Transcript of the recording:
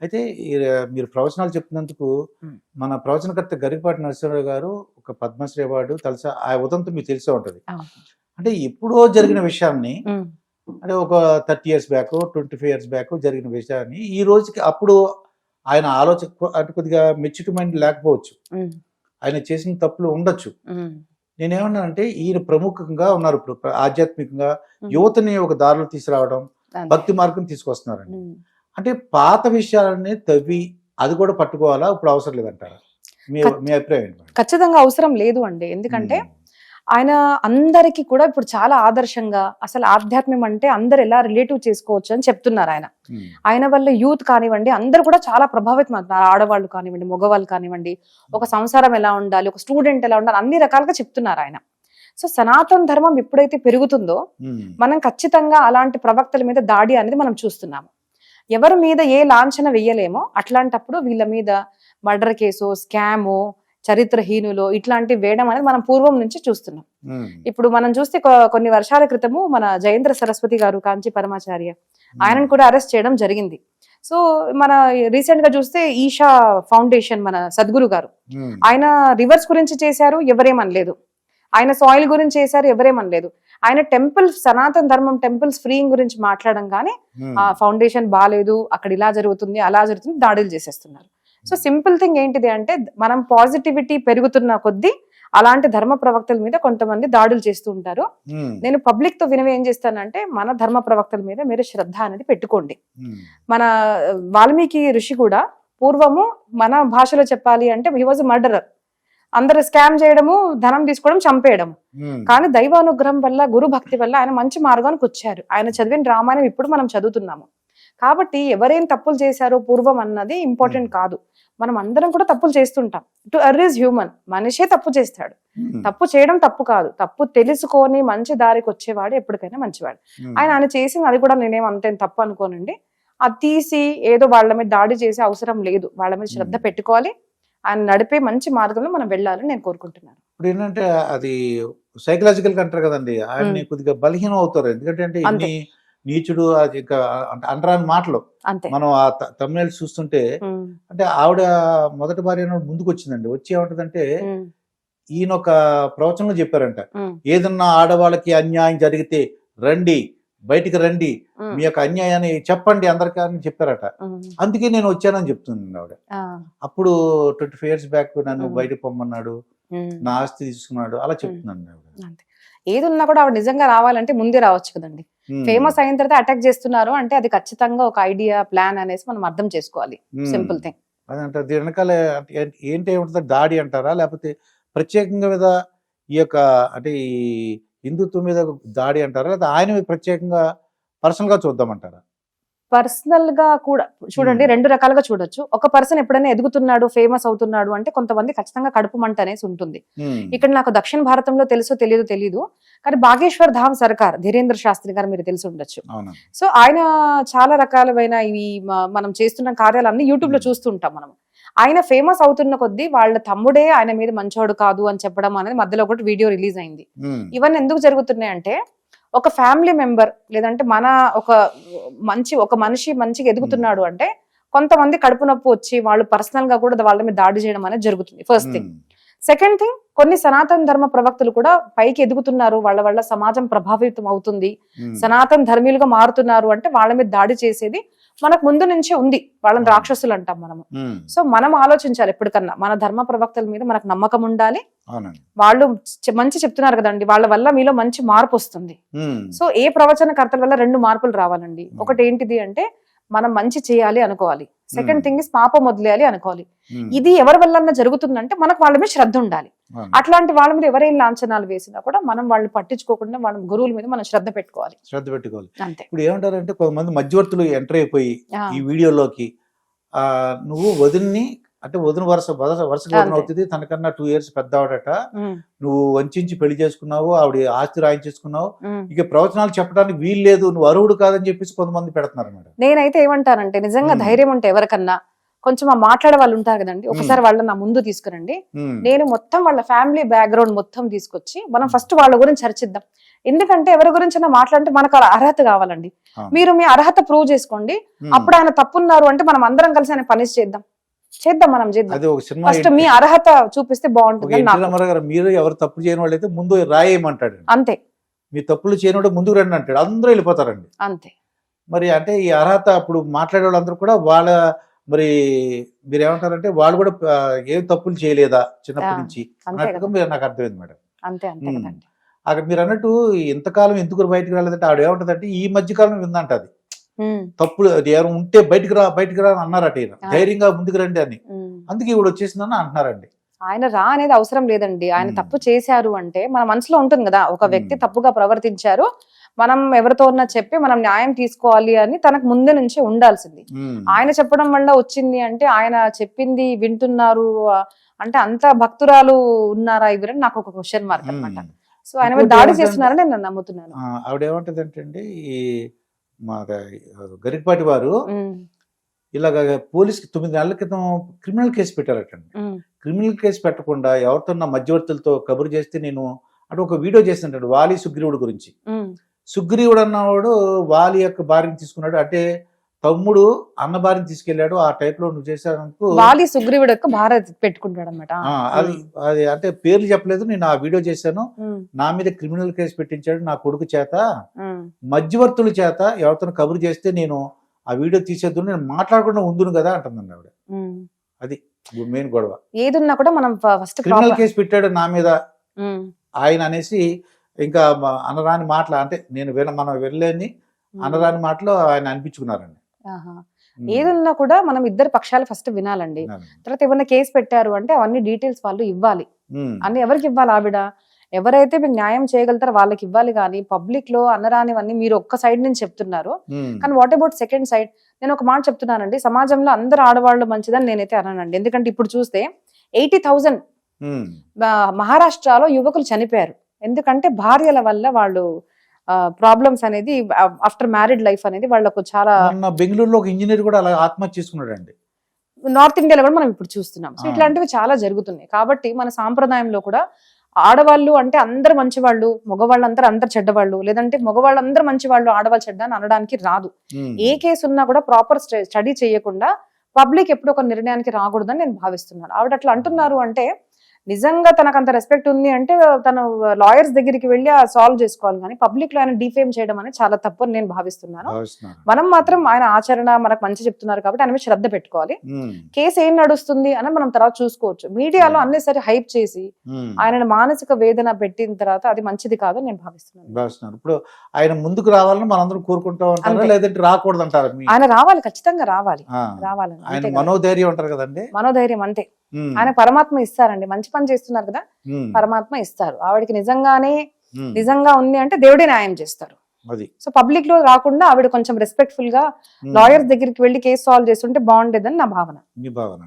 అయితే ఈ, మీరు ప్రవచనాలు చెప్పినందుకు ఉమ్. మన ప్రవచనకర్త గరికపాటి నరసింహరావు గారు ఒక పద్మశ్రీ అవార్డు తెలుసా ఆ ఉదంతం మీకు తెలిసే ఉంటది. అంటే ఎప్పుడో జరిగిన విషయాన్ని అంటే ఒక thirty years back twenty five years back జరిగిన విషయాన్ని ఈ రోజుకి అప్పుడు ఆయన ఆలోచన అంటే కొద్దిగా మెచ్యూరిటీ మైండ్ లేకపోవచ్చు ఆయన చేసిన తప్పులు ఉండొచ్చు నేనేమన్నానంటే ఈయన ప్రముఖంగా ఉన్నారు ఇప్పుడు ఆధ్యాత్మికంగా. యువతని ఒక దారిలో తీసుకురావడం. భక్తి మార్గం తీసుకొస్తున్నారండి. అంటే పాత విషయాలని తవ్వి అది కూడా పట్టుకోవాలా? ఇప్పుడు అవసరం లేదంటారా? మీ అభిప్రాయం ఏంటి? ఖచ్చితంగా అవసరం లేదు అండి. ఎందుకంటే ఆయన అందరికీ కూడా ఇప్పుడు చాలా ఆదర్శంగా అసలు ఆధ్యాత్మం అంటే అందరు ఎలా రిలేటివ్ చేసుకోవచ్చు అని చెప్తున్నారు ఆయన. ఆయన వల్ల యూత్ కానివ్వండి అందరు కూడా చాలా ప్రభావితం అవుతున్నారు. ఆడవాళ్ళు కానివ్వండి మగవాళ్ళు కానివ్వండి ఒక సంసారం ఎలా ఉండాలి ఒక స్టూడెంట్ ఎలా ఉండాలి అన్ని రకాలుగా చెప్తున్నారు ఆయన. సో సనాతన ధర్మం ఎప్పుడైతే పెరుగుతుందో మనం ఖచ్చితంగా అలాంటి ప్రవక్తల మీద దాడి అనేది మనం చూస్తున్నాము. ఎవరి మీద ఏ లాంఛన వెయ్యలేమో అట్లాంటప్పుడు వీళ్ళ మీద మర్డర్ కేసు స్కాము చరిత్రహీనులు ఇట్లాంటి వేయడం అనేది మనం పూర్వం నుంచి చూస్తున్నాం. ఇప్పుడు మనం చూస్తే కొన్ని వర్షాల క్రితము మన జయేంద్ర సరస్వతి గారు కాంచి పరమాచార్య ఆయనను కూడా అరెస్ట్ చేయడం జరిగింది. సో మన రీసెంట్గా చూస్తే ఈషా ఫౌండేషన్ మన సద్గురు గారు. ఆయన రివర్స్ గురించి చేశారు ఎవరేమనలేదు. ఆయన సాయిల్ గురించి చేశారు ఎవరేమనలేదు. ఆయన టెంపుల్ సనాతన ధర్మం టెంపుల్స్ ఫ్రీయింగ్ గురించి మాట్లాడడం కానీ ఉమ్, ఆ ఫౌండేషన్ బాగాలేదు అక్కడ ఇలా జరుగుతుంది అలా జరుగుతుంది దాడులు చేసేస్తున్నారు. సో సింపుల్ థింగ్ ఏంటిది అంటే మనం పాజిటివిటీ పెరుగుతున్న కొద్దీ అలాంటి ధర్మ ప్రవక్తల మీద కొంతమంది దాడులు చేస్తూ ఉంటారు. ఉమ్, నేను పబ్లిక్తో వినవి ఏం చేస్తానంటే మన ధర్మ ప్రవక్తల మీద మీరు శ్రద్ధ అనేది పెట్టుకోండి. మన వాల్మీకి ఋషి కూడా పూర్వము మన భాషలో చెప్పాలి అంటే హీ వాజ్ మర్డరర్ అందరు స్కామ్ చేయడము ధనం తీసుకోవడం చంపేయడం. కానీ దైవానుగ్రహం వల్ల గురు భక్తి వల్ల ఆయన మంచి మార్గానికి వచ్చారు. ఆయన చదివిన రామాయణం ఇప్పుడు మనం చదువుతున్నాము. కాబట్టి ఎవరేం తప్పులు చేశారో పూర్వం అన్నది ఇంపార్టెంట్ కాదు. మనం అందరం కూడా తప్పులు చేస్తుంటాం. టు అర్ ఈజ్ హ్యూమన్ మనిషే తప్పు చేస్తాడు. తప్పు చేయడం తప్పు కాదు. తప్పు తెలుసుకొని మంచి దారికి వచ్చేవాడు ఎప్పటికైనా మంచివాడు. ఆయన ఆయన చేసింది అది కూడా నేనేం అంతేం తప్పు అనుకోనండి. అది తీసి ఏదో వాళ్ళ మీద దాడి చేసే అవసరం లేదు. వాళ్ళ మీద శ్రద్ధ. పెట్టుకోవాలి. ఆయన నడిపే మంచి మార్గంలో మనం వెళ్ళాలని నేను కోరుకుంటున్నాను. ఇప్పుడు ఏంటంటే అది సైకలాజికల్ అంటారు కదండి ఆయన్ని కొద్దిగా బలహీనం అవుతారు. ఎందుకంటే అంటే. ఇన్ని నీచుడు అది ఇంకా అంటే అనరాని మాటలు. మనం ఆ తమిళ చూస్తుంటే అంటే ఆవిడ మొదటి భార్య ముందుకు వచ్చిందండి. వచ్చి ఏమంటదంటే ఈయన ఒక ప్రవచనంలో చెప్పారంట ఏదన్నా ఆడవాళ్ళకి అన్యాయం జరిగితే రండి బయటికి రండి. మీ యొక్క అన్యాయాన్ని చెప్పండి అందరికీ అని చెప్పారట. అందుకే నేను వచ్చానని చెప్తుంది ఆవిడ. అప్పుడు ట్వంటీ ఫైవ్ ఇయర్స్ బ్యాక్ నన్ను. బయటకు పొమ్మన్నాడు. నా ఆస్తి తీసుకున్నాడు. అలా చెప్తున్నాను ఆవిడ. ఏది ఉన్నా కూడా ఆవిడ నిజంగా రావాలంటే ముందే రావచ్చు కదండి. ఫేమస్ అయిన తర్వాత అటాక్ చేస్తున్నారు అంటే అది ఖచ్చితంగా ఒక ఐడియా ప్లాన్ అనేసి మనం అర్థం చేసుకోవాలి. Simple thing. అదంటారు దీని వెనకాల ఏంటి- ఏముంటుందో దాడి అంటారా? లేకపోతే ప్రత్యేకంగా మీద ఈ యొక్క అంటే ఈ హిందుత్వం మీద దాడి అంటారా? లేదా ఆయన ప్రత్యేకంగా పర్సనల్గా చూద్దామంటారా? పర్సనల్గా కూడా చూడండి. రెండు రకాలుగా చూడొచ్చు. ఒక పర్సన్ ఎప్పుడైనా ఎదుగుతున్నాడు ఫేమస్ అవుతున్నాడు అంటే కొంతమంది ఖచ్చితంగా కడుపు మంట అనేసి ఉంటుంది. ఇక్కడ నాకు దక్షిణ భారతంలో తెలుసో తెలియదు తెలియదు కానీ బాగేశ్వర్ ధామ్ సర్కార్ ధీరేంద్ర శాస్త్రి గారు మీరు తెలిసి ఉండొచ్చు. సో ఆయన చాలా రకాలమైన ఇవి మనం చేస్తున్న కార్యాలన్నీ యూట్యూబ్లో. చూస్తుంటాం మనం. ఆయన ఫేమస్ అవుతున్న కొద్దీ వాళ్ళ తమ్ముడే ఆయన మీద మంచోడు కాదు అని చెప్పడం అనేది మధ్యలో ఒకటి వీడియో రిలీజ్ అయింది. ఇవన్నీ ఎందుకు జరుగుతున్నాయి అంటే ఒక ఫ్యామిలీ మెంబర్ లేదంటే మన ఒక మంచి ఒక మనిషి మంచిగా ఎదుగుతున్నాడు అంటే కొంతమంది కడుపు నొప్పి వచ్చి వాళ్ళు పర్సనల్గా కూడా వాళ్ళ మీద దాడి చేయడం అనేది జరుగుతుంది ఫస్ట్ థింగ్. సెకండ్ థింగ్ కొన్ని సనాతన ధర్మ ప్రవక్తలు కూడా పైకి ఎదుగుతున్నారు వాళ్ళ వల్ల సమాజం ప్రభావితం అవుతుంది. సనాతన ధర్మీయులుగా మారుతున్నారు అంటే వాళ్ళ మీద దాడి చేసేది మనకు ముందు నుంచే ఉంది వాళ్ళని. రాక్షసులు అంటాం మనము. సో మనం ఆలోచించాలి ఎప్పటికన్నా మన ధర్మ ప్రవక్తల మీద మనకు నమ్మకం ఉండాలి వాళ్ళు మంచి చెప్తున్నారు కదండి వాళ్ళ వల్ల మీలో మంచి మార్పు వస్తుంది. సో ఏ ప్రవచనకర్తల వల్ల రెండు మార్పులు రావాలండి. ఒకటి ఏంటిది అంటే మనం మంచి చేయాలి అనుకోవాలి. Second Hmm. థింగ్ ఇస్ పాపం వదిలేయాలి అనుకోవాలి. ఉమ్. ఇది ఎవరి వల్ల జరుగుతుందంటే మనకు వాళ్ళ మీద శ్రద్ధ ఉండాలి. అట్లాంటి వాళ్ళ మీద ఎవరేం లాంఛనాలు వేసినా కూడా మనం వాళ్ళని పట్టించుకోకుండా మన గురువుల మీద మనం శ్రద్ధ పెట్టుకోవాలి. శ్రద్ధ పెట్టుకోవాలి. అంతే. ఇప్పుడు ఏమంటారంటే కొంతమంది మధ్యవర్తులు ఎంటర్ అయిపోయి ఈ వీడియోలోకి ఆ నువ్వు వదిన్ని అంటే వదిన వరుస వరుస వరుసగా వదిన. అవుతుంది తనకన్నా టూ ఇయర్స్ పెద్ద ఆవిడట నువ్వు వంచించి పెళ్ళి చేసుకున్నావు ఆవిడ ఆస్తి రాయించేసుకున్నావు. ఇక ప్రవచనాలు చెప్పడానికి వీలు లేదు నువ్వు అర్హుడు కాదని చెప్పేసి కొంతమంది పెడుతున్నారు మేడం నేనైతే ఏమంటానంటే నిజంగా. ధైర్యం ఉంటే ఎవరికన్నా కొంచెం ఆ మాట్లాడే వాళ్ళు ఉంటారు కదండి ఒకసారి వాళ్ళని నా ముందు తీసుకురండి. నేను మొత్తం వాళ్ళ ఫ్యామిలీ బ్యాక్గ్రౌండ్ మొత్తం తీసుకొచ్చి మనం ఫస్ట్ వాళ్ళ గురించి చర్చిద్దాం ఎందుకంటే ఎవరి గురించి మాట్లాడితే మనకు అర్హత కావాలండి. మీరు మీ అర్హత ప్రూవ్ చేసుకోండి. అప్పుడు ఆయన తప్పున్నారు అంటే మనం అందరం కలిసి ఆయన పనిష్ చేద్దాం చేద్దాం మనం చేద్దాం. అది ఒక సినిమా ఫస్ట్ మీ అర్హత చూపిస్తే బాగుంటుంది గారు మీరు ఎవరు తప్పు చేయని వాళ్ళైతే ముందు రాయేయమంటాడు. అంతే. మీ తప్పులు చేయని ముందుకు రండి అంటాడు. అందరూ వెళ్ళిపోతారండి. అంతే. మరి అంటే ఈ అర్హత అప్పుడు మాట్లాడే వాళ్ళందరూ కూడా వాళ్ళ మరి మీరు ఏమంటారంటే వాళ్ళు కూడా ఏం తప్పులు చేయలేదా చిన్నప్పటి నుంచి? అన్నట్టుగా మీరు నాకు అర్థమైంది మేడం. అంతే అంతే అక్కడ మీరు అన్నట్టు ఇంతకాలం ఎందుకు బయటకు రాలేదంటే ఆవిడ ఏమంటదంటే ఈ మధ్య కాలం విందంట అది. తప్పులు ఎవరు ఉంటే బయటకు రా బయటకు రా అని అన్నారట ఈయన. ధైర్యంగా ముందుకు రండి అని. అందుకే ఇప్పుడు వచ్చేసిందని అంటున్నారండి ఆయన రా అనేది అవసరం లేదండి ఆయన. తప్పు చేశారు అంటే మన మనసులో ఉంటుంది కదా ఒక వ్యక్తి. తప్పుగా ప్రవర్తించారు మనం ఎవరితో ఉన్నా చెప్పి మనం న్యాయం తీసుకోవాలి అని తనకు ముందు నుంచి ఉండాల్సింది. ఆయన చెప్పడం వల్ల వచ్చింది అంటే ఆయన చెప్పింది వింటున్నారు అంటే అంత భక్తురాలు ఉన్నారా ఇవరని నాకు ఒక క్వశ్చన్ మార్క్ అన్నమాట ఉమ్. సో ఆయన దాడి చేస్తున్నారని నేను నమ్ముతున్నాను ఆవిడ అండి ఈ మా గరికపాటి వారు ఇలాగ పోలీస్కి తొమ్మిది నెలల క్రితం క్రిమినల్ కేసు పెట్టారటండి. క్రిమినల్ కేసు పెట్టకుండా ఎవరితో మధ్యవర్తులతో కబురు చేస్తే నేను అంటే ఒక వీడియో చేసినట్టు వాలి సుగ్రీవుడు గురించి. సుగ్రీవుడు అన్నవాడు వాలి యొక్క భార్యని తీసుకున్నాడు. అంటే తమ్ముడు అన్న భార్యని తీసుకెళ్ళాడు ఆ టైప్లో నువ్వు చేశాను వాలి సుగ్రీవుడు యొక్క భారత్ పెట్టుకుంటాడు అనమాట అది అది అంటే పేర్లు చెప్పలేదు. నేను ఆ వీడియో చేశాను. నా మీద క్రిమినల్ కేసు పెట్టించాడు నా కొడుకు చేత. మధ్యవర్తుల చేత ఎవరితో కబురు చేస్తే నేను ఆ వీడియో తీసేద్దు నేను మాట్లాడకుండా ఉందును కదా అంటుందండి ఆవిడ. మెయిన్ గొడవ. ఏదున్నా కూడా మనం ఫస్ట్ క్రిమినల్ కేసు పెట్టాడు నా మీద. ఆయన అనేసి ఇంకా అనరాని మాటలు అంటే నేను విన మనం వెళ్ళలేని అనరాని మాటలు ఆయన అనిపించుకున్నారండి. ఏదున్నా కూడా మనం ఇద్దరు పక్షాలు ఫస్ట్ వినాలండి. తర్వాత ఏమన్నా కేసు పెట్టారు అంటే అవన్నీ డీటెయిల్స్ వాళ్ళు ఇవ్వాలి. అన్ని ఎవరికి ఇవ్వాలి ఆవిడ? ఎవరైతే మీకు న్యాయం చేయగలుగుతారో వాళ్ళకి ఇవ్వాలి కానీ పబ్లిక్లో అనరానివన్నీ మీరు ఒక్క సైడ్ నుంచి చెప్తున్నారు. కానీ వాట్ అబౌట్ సెకండ్ సైడ్ నేను ఒక మాట చెప్తున్నానండి. సమాజంలో అందరు ఆడవాళ్ళు మంచిదని నేనైతే అన్నానండి ఎందుకంటే ఇప్పుడు చూస్తే ఎయిటీ థౌజండ్. మహారాష్ట్రలో యువకులు చనిపోయారు. ఎందుకంటే భార్యల వల్ల వాళ్ళు ప్రాబ్లమ్స్ అనేది ఆఫ్టర్ మ్యారీడ్ లైఫ్ అనేది వాళ్ళకు చాలా బెంగళూరులో ఒక ఇంజనీర్ కూడా అలా ఆత్మహత్య చేసుకున్నాడు అండి నార్త్ ఇండియాలో కూడా మనం ఇప్పుడు చూస్తున్నాం. సో. ఇట్లాంటివి చాలా జరుగుతున్నాయి. కాబట్టి మన సాంప్రదాయంలో కూడా ఆడవాళ్ళు అంటే అందరు మంచివాళ్ళు మగవాళ్ళు అందరూ అందరు చెడ్డవాళ్ళు లేదంటే మగవాళ్ళు అందరూ మంచివాళ్ళు ఆడవాళ్ళు చెడ్డ అని అనడానికి రాదు. ఏ కేసు ఉన్నా కూడా ప్రాపర్ స్టడీ చేయకుండా పబ్లిక్ ఎప్పుడు ఒక నిర్ణయానికి రాకూడదని నేను భావిస్తున్నాను. ఆవిడ అట్లా అంటున్నారు అంటే నిజంగా తనకు అంత రెస్పెక్ట్ ఉంది అంటే తను లాయర్స్ దగ్గరికి వెళ్ళి సాల్వ్ చేసుకోవాలి కానీ పబ్లిక్లో ఆయన డిఫేమ్ చేయడం అనేది చాలా తప్పు అని నేను భావిస్తున్నాను మనం మాత్రం ఆయన ఆచరణ మనకు మంచి చెప్తున్నారు కాబట్టి ఆయన మీద శ్రద్ధ పెట్టుకోవాలి. కేసు ఏం నడుస్తుంది అని మనం తర్వాత చూసుకోవచ్చు మీడియాలో Hmm. అన్నెసరి హైప్ చేసి. ఆయన మానసిక వేదన పెట్టిన తర్వాత అది మంచిది కాదు నేను భావిస్తున్నాను ఇప్పుడు ఆయన ముందుకు రావాలని మనందరం కోరుకుంటా ఉంటారా. లేదంటే రాకూడదు అంటారా ఆయన రావాలి ఖచ్చితంగా రావాలి ఆ. ఆయన కదా. మనోధైర్యం అంటారు కదండి మనోధైర్యం అంతే. ఆయన పరమాత్మ ఇస్తారండి. మంచి పని చేస్తున్నారు కదా. పరమాత్మ ఇస్తారు. ఆవిడకి నిజంగానే. నిజంగా ఉంది అంటే దేవుడే న్యాయం చేస్తారు. సో పబ్లిక్లో రాకుండా ఆవిడ కొంచెం రెస్పెక్ట్ఫుల్గా. లాయర్స్ దగ్గరికి వెళ్ళి కేసు సాల్వ్ చేస్తుంటే బాగుండేదని నా భావన. మీ భావన